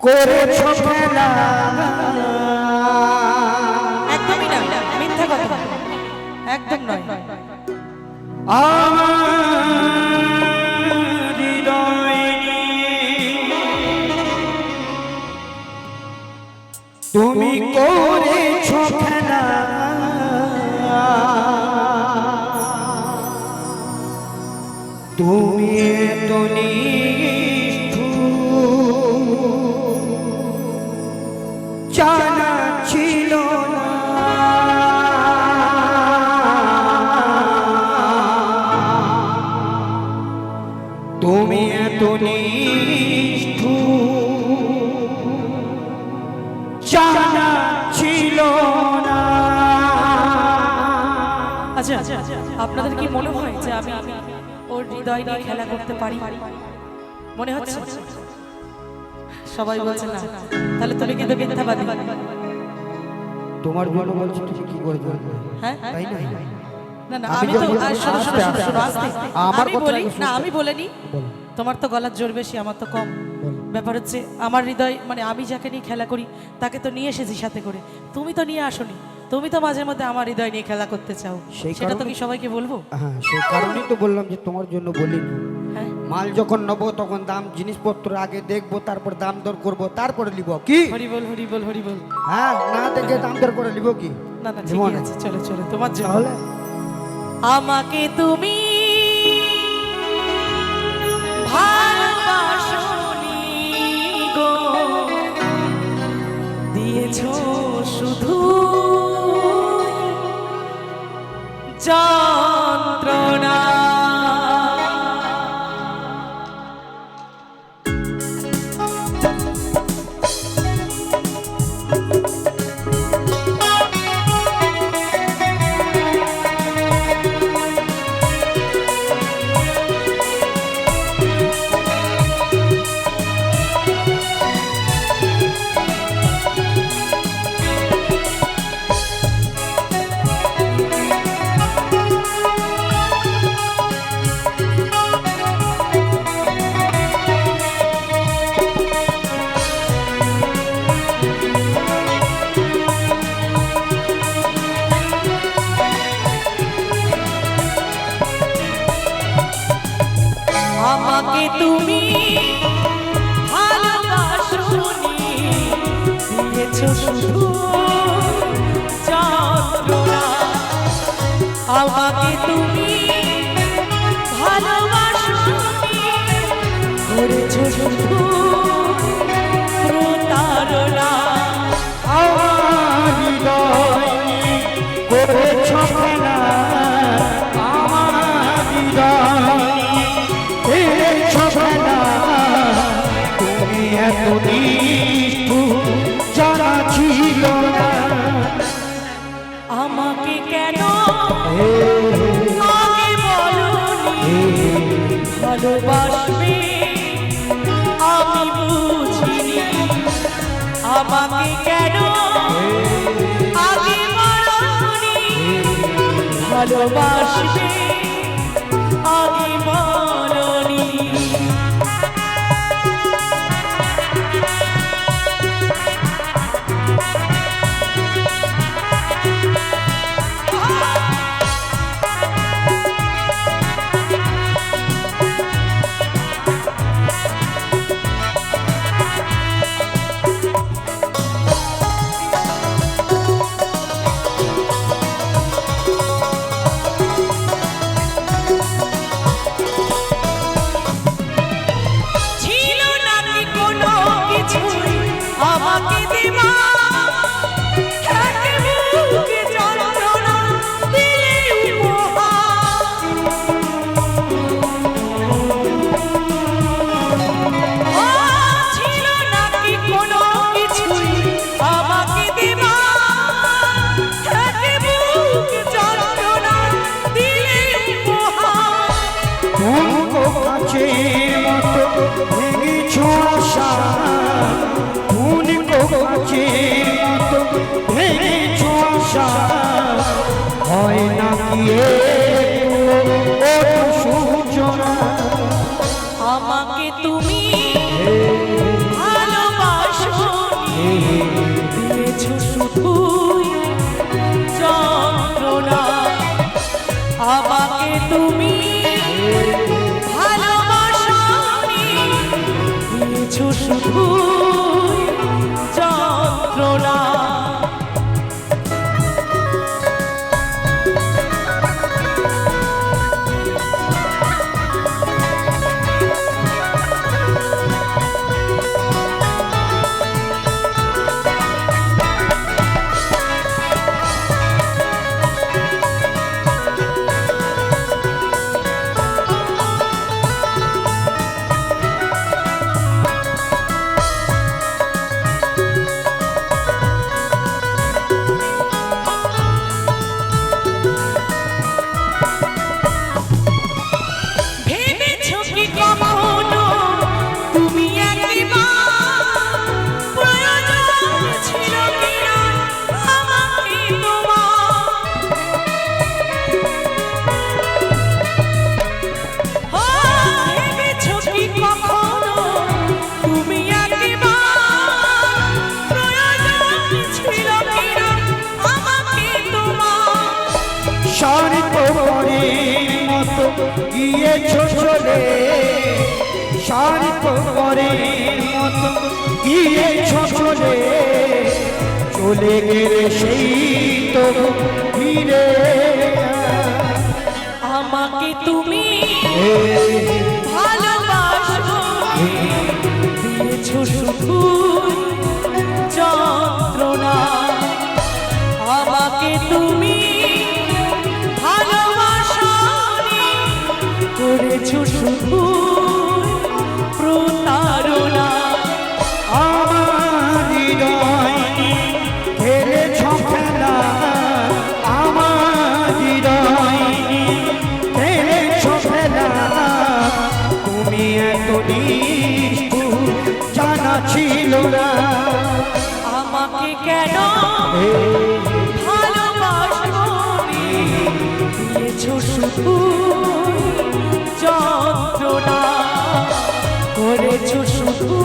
করেছ খেলা একদমই না মিথ্যা কথা। একদম নয়। আমার তুমি তো জানা ছিল তুমি এত নিষ্ঠু জানা ছিল না। আচ্ছা আপনাদের কি মনে হয় যে আমি ওর হৃদয় নিয়ে খেলা করতে পারি? মনে হচ্ছে? সবাই বলছে না। তাহলে তুমি কিন্তু মিথ্যাবাদী। তোমার জন্য বলছি তুমি কি করে? হ্যাঁ? তাই না না না আমি তো। আমার বলি না আমি বলিনি। তোমার তো গলার জোর বেশি আমার তো কম। ব্যাপার হচ্ছে আমার হৃদয় মানে আমি যাকে নিয়ে খেলা করি তাকে তো নিয়ে এসেছি সাথে করে। তুমি তো নিয়ে আসোনি। তুমি তো মাঝে মধ্যে আমার হৃদয় নিয়ে খেলা করতে চাও। সেটা তো কি সবাইকে বলব? হ্যাঁ সেই কারণেই তো বললাম যে তোমার জন্য বলিনি। হ্যাঁ। মাল যখন নেব তখন দাম জিনিসপত্র আগে দেখব তারপর দাম দর করব তারপরে নিব। কি? হরি বল হরি বল হরি বল। হ্যাঁ না দেখে দাম দর করে নিব কি? না না না। আছে চলো চলো তোমার জন্য। তাহলে? আমাকে তুমি ভালোবাসনি গো। দিয়েছ শুধু যন্ত্রণা আমাকে তুমি ভালোবাসনি। দিয়েছ শুধু ভালোবাসবে? আমি বুঝিনি আমাকে কেন আগে ভালোবাসবে? ঝুমকো কাঁচের মতো ভেঙে ছোড়া ঝুমকো কাঁচের মতো ভেঙে ছোড়া হয় আমাকে তুমি শান্ত করে মতো গিয়েছ চলে চলে গেলে সেই তো ফিরে আমাকে তুমি ছিল না। আমাকে কেন ভালোবাসনি দিয়েছ শুধু যন্ত্রণা করেছ শুধু